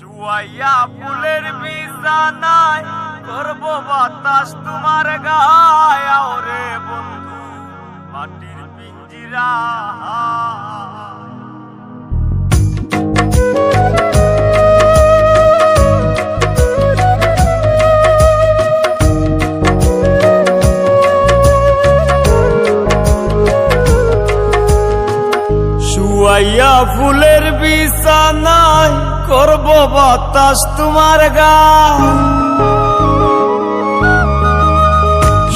শুয়াইয়া ফুলের বিছানায় করব বাতাস তোমার গায়। ওরে বন্ধু মাটির পিঞ্জিরা। শুয়াইয়া ফুলের বিছানায় করব বাতাস তোমার গা।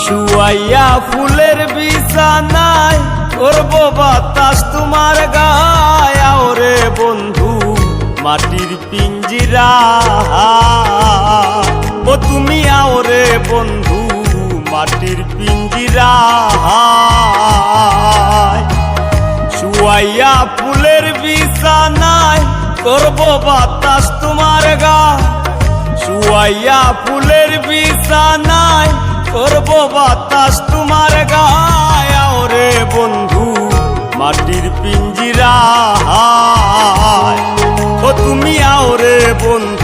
শুয়াইয়া ফুলের বিছানায় করব বাতাস তোমার গায়। ওরে বন্ধু, মাটির পিঞ্জিরা। ও তুমি আওরে বন্ধু, মাটির পিঞ্জিরা। শুয়াইয়া ফুলের বিছানায় করব বাতাস তোমার গা। শুয়াইয়া ফুলের বিছানায় করব বাতাস তোমার গায় ওরে বন্ধু, মাটির পিঞ্জিরা ও তুমি আওরে বন্ধু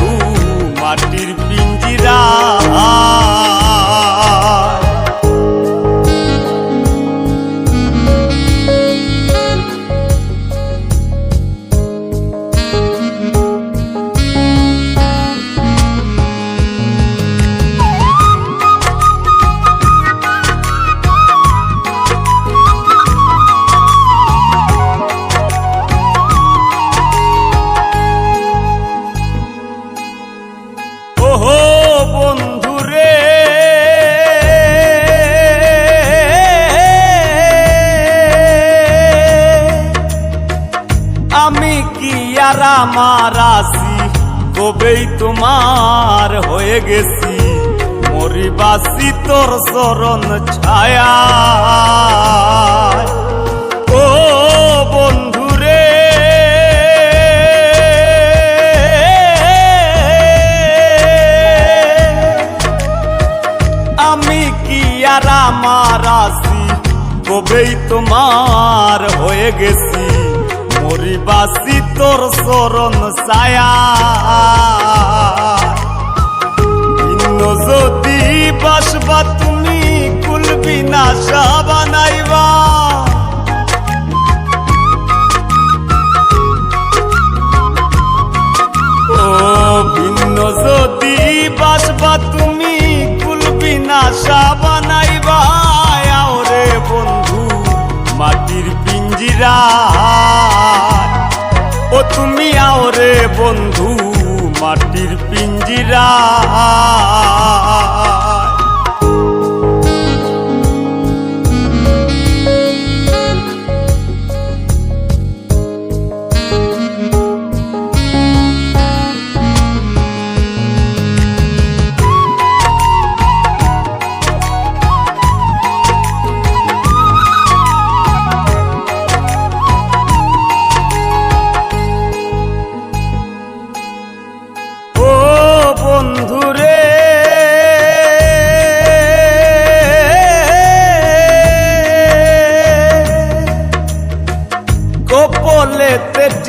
আমার আসি কবেই তোমার হয়ে গেছি। মরিবাসি তোর চরণ ছায়া ও আর আমার আসি কবেই তোমার হয়ে গেছি। মরিবাসি তোর চরণ ছায়া। ভিন্ন যদি বাসবা, তুমি কুলবি না বানাইবা ও ভিন্ন যদি বাসবা তুমি আওরে বন্ধু মাটির পিঞ্জিরা।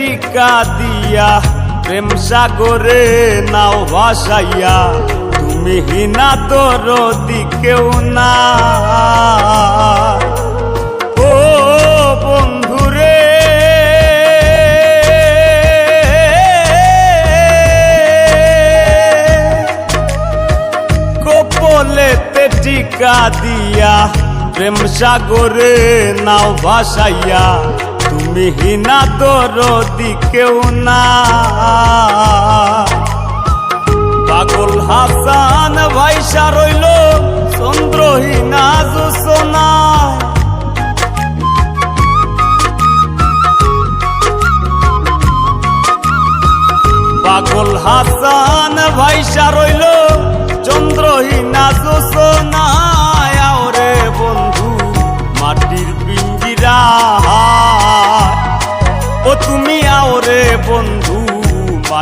টিকা দিয়া, প্রেম সাগরে নাও ভাসাইয়া, তুমি হিনা তোর দিকেও না। ও বন্ধু রে কপলেতে টিকা দিয়া, প্রেম সাগরে নাও ভাসাইয়া তুমি হিনা তোর দিকেও না। পাগল হাসান ভাইসা রইল চন্দ্রহীনা জোসনা।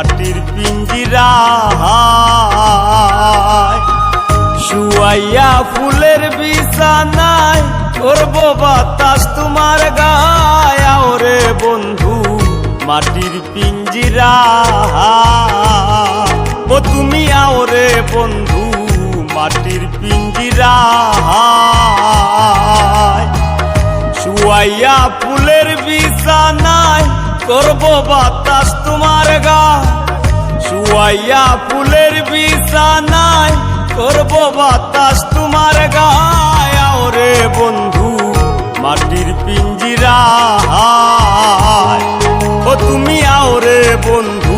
মাটির পিঞ্জিরা শুয়াইয়া ফুলের বিছানায় করব বাতাস তোমার গায়। ওরে বন্ধু, মাটির পিঞ্জিরা ও তুমি আও রে বন্ধু, মাটির পিঞ্জিরা শুয়াইয়া ফুলের বিছানায় করব বাতাস তোমার গা শুয়াইয়া ফুলের নাই করব বাতাস তোমার গায়া। রে বন্ধু, মাটির পিঞ্জিরা ও তুমি আও রে বন্ধু